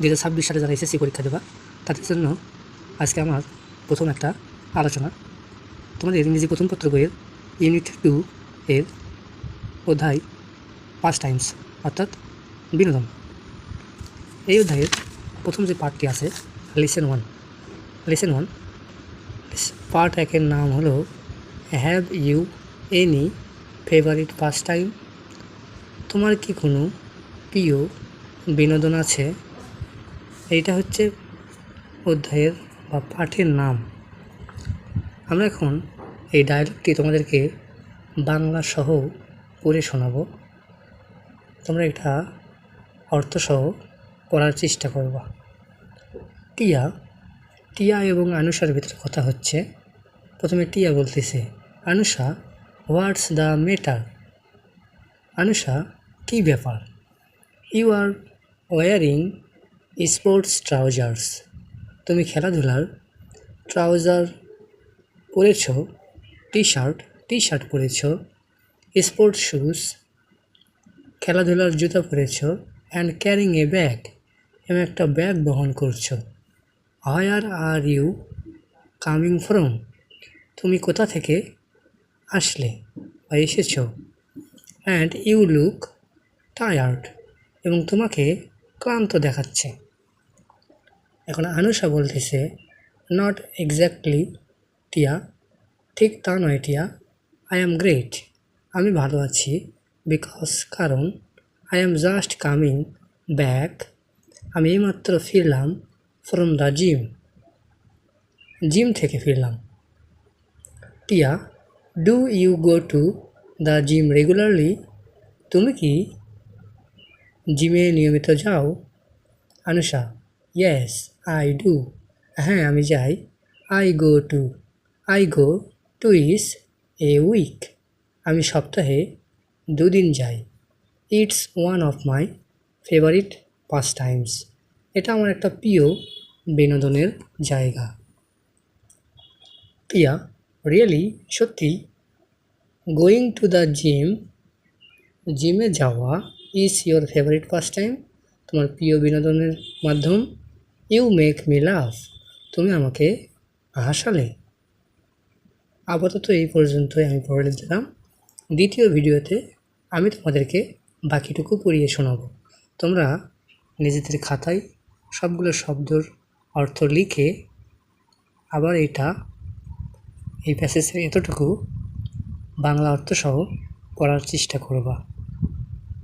দু হাজার ছাব্বিশ সালে যারা এসএসসি পরীক্ষা দেবা, তাদের জন্য আজকে আমার প্রথম একটা আলোচনা। তোমাদের ইংরেজি প্রথম পত্র বইয়ের ইউনিট টু এর অধ্যায় পাঁচ টাইমস অর্থাৎ বিনোদন। এই অধ্যায়ের প্রথম যে পার্টটি আছে listen one listen one part একের নাম হলো have you any favourite pastime তোমার কি কোনো প্রিয় বিনোদন আছে? এইটা হচ্ছে অধ্যায়ের বা পাঠের নাম। আমরা এখন এই ডায়লগটি তোমাদেরকে বাংলা সহ পড়ে শোনাবো। তোমরা এটা অর্থসহ পড়ার চেষ্টা করবা। টিয়া টিয়া এবং আনুষার ভিতরে কথা হচ্ছে। প্রথমে টিয়া বলতেছে, Anusha what's the matter Anusha, কী ব্যাপার? You are wearing sports trousers. তুমি খেলাধুলার ট্রাউজার পরেছ টি শার্ট টি শার্ট পরেছ, স্পোর্টস শুজ, খেলাধুলার জুতা পরেছ অ্যান্ড ক্যারিং এ ব্যাগ এবং একটা ব্যাগ বহন করছ। Where are you coming from তুমি কোথা থেকে আসলে বা এসেছ? অ্যান্ড ইউ লুক টায়ার্ড এবং তোমাকে ক্লান্ত দেখাচ্ছে। এখন আনুষা বলতেছে নট এক্স্যাক্টলি টিয়া। ঠিক তা নয়, টিয়া। আই অ্যাম গ্রেট আমি ভালো আছি। বিকজ কারণ I am just coming back আমি এইমাত্র ফিরলাম ফ্রম দ্য জিম জিম থেকে ফিরলাম। Tiya do you go to the gym regularly তুমি কি জিমে নিয়মিত যাও? আনুষা ইয়েস আই ডু হ্যাঁ আমি যাই। I go to I go to is a week আমি সপ্তাহে দুদিন যাই। It's one of my favourite pastimes এটা আমার একটা প্রিয় বিনোদনের জায়গা। প্রিয়া রিয়েলি সত্যি? গোয়িং টু দ্য জিম জিমে যাওয়া? Is your favourite pastime তোমার প্রিয় বিনোদনের মাধ্যম? ইউ মেক মি লাভ তুমি আমাকে হাসালে। আপাতত এই পর্যন্তই আমি পড়ে দিলাম। দ্বিতীয় ভিডিওতে আমি তোমাদেরকে বাকিটুকু পড়িয়ে শোনাবো। তোমরা নিজেদের খাতায় সবগুলো শব্দর অর্থ লিখে আবার এটা এই প্যাসেজের এতটুকু বাংলা অর্থসহ পড়ার চেষ্টা করবা।